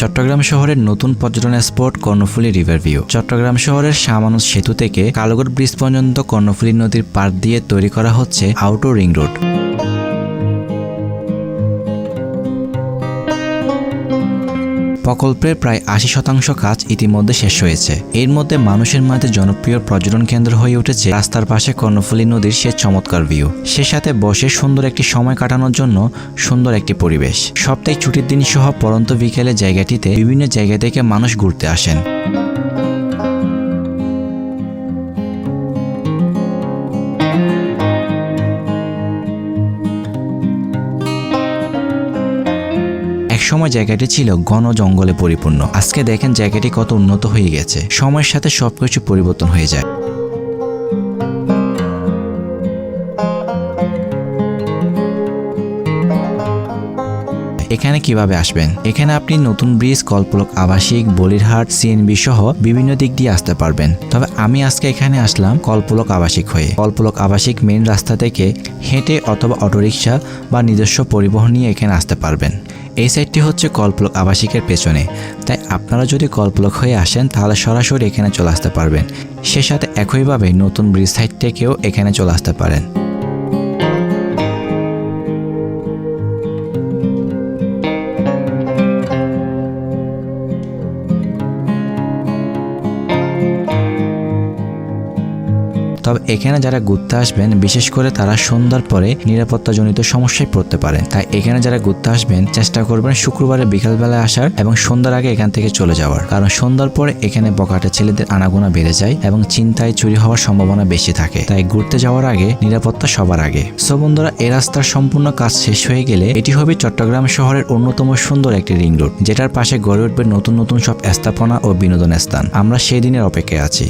চট্টগ্রাম শহরের নতুন পর্যটন spot Karnaphuli river view. Chattogram শহরের সামানুষ সেতু থেকে কালগড় ব্রিজ পর্যন্ত কর্ণফুলী নদীর পার দিয়ে তৈরি করা হচ্ছে আউটো রিং রোড। প্রকল্পের প্রায় আশি শতাংশ কাজ ইতিমধ্যে শেষ হয়েছে। এর মধ্যে মানুষের মাঝে জনপ্রিয় পর্যটন কেন্দ্র হয়ে উঠেছে রাস্তার পাশে কর্ণফুলী নদীর সে চমৎকার ভিউ সে সাথে বসে সুন্দর একটি সময় কাটানোর জন্য সুন্দর একটি পরিবেশ। সপ্তাহে ছুটির দিন সহ পরন্ত বিকেলে জায়গাটিতে বিভিন্ন জায়গা থেকে মানুষ ঘুরতে আসেন। একসময় জায়গাটি ছিল ঘন জঙ্গলে পরিপূর্ণ। আজকে দেখেন জায়গাটি কত উন্নত হয়ে গেছে। সময়ের সাথে সবকিছু পরিবর্তন হয়ে যায়। এখানে কীভাবে আসবেন? এখানে আপনি নতুন ব্রিজ, কল্পলক, আবাসিক, বলিরহাট সিএনবি সহ বিভিন্ন দিক দিয়ে আসতে পারবেন। তবে আমি আজকে এখানে আসলাম কল্পলক আবাসিক হয়ে। কল্পলক আবাসিক মেন রাস্তা থেকে হেঁটে অথবা অটোরিকশা বা নিজস্ব পরিবহন নিয়ে এখানে আসতে পারবেন। এই সাইটটি হচ্ছে কলপ্লক আবাসিকের পেছনে। তাই আপনারা যদি কলপ্লক হয়ে আসেন, তাহলে সরাসরি এখানে চলে আসতে পারবেন। সে সাথে একইভাবে নতুন ব্রিজ সাইট থেকেও এখানে চলে আসতে পারেন। তবে এখানে যারা ঘুরতে আসবেন, বিশেষ করে তারা সন্ধ্যার পরে নিরাপত্তাজনিত সমস্যায় পড়তে পারেন তাই এখানে যারা ঘুরতে আসবেন, চেষ্টা করবেন শুক্রবারে বিকালবেলায় আসার এবং সন্ধ্যার আগে এখান থেকে চলে যাওয়ার। কারণ সন্ধ্যার পরে এখানে বকাটে ছেলেদের আনাগোনা বেড়ে যায় এবং চিন্তায় চুরি হওয়ার সম্ভাবনা বেশি থাকে। তাই ঘুরতে যাওয়ার আগে, নিরাপত্তা সবার আগে। সো বন্ধুরা, এই রাস্তার সম্পূর্ণ কাজ শেষ হয়ে গেলে এটি হবে চট্টগ্রাম শহরের অন্যতম সুন্দর একটি রিং রোড, যেটার পাশে গড়ে উঠবে নতুন নতুন সব স্থাপনা ও বিনোদন স্থান। আমরা সেই দিনের অপেক্ষায় আছি।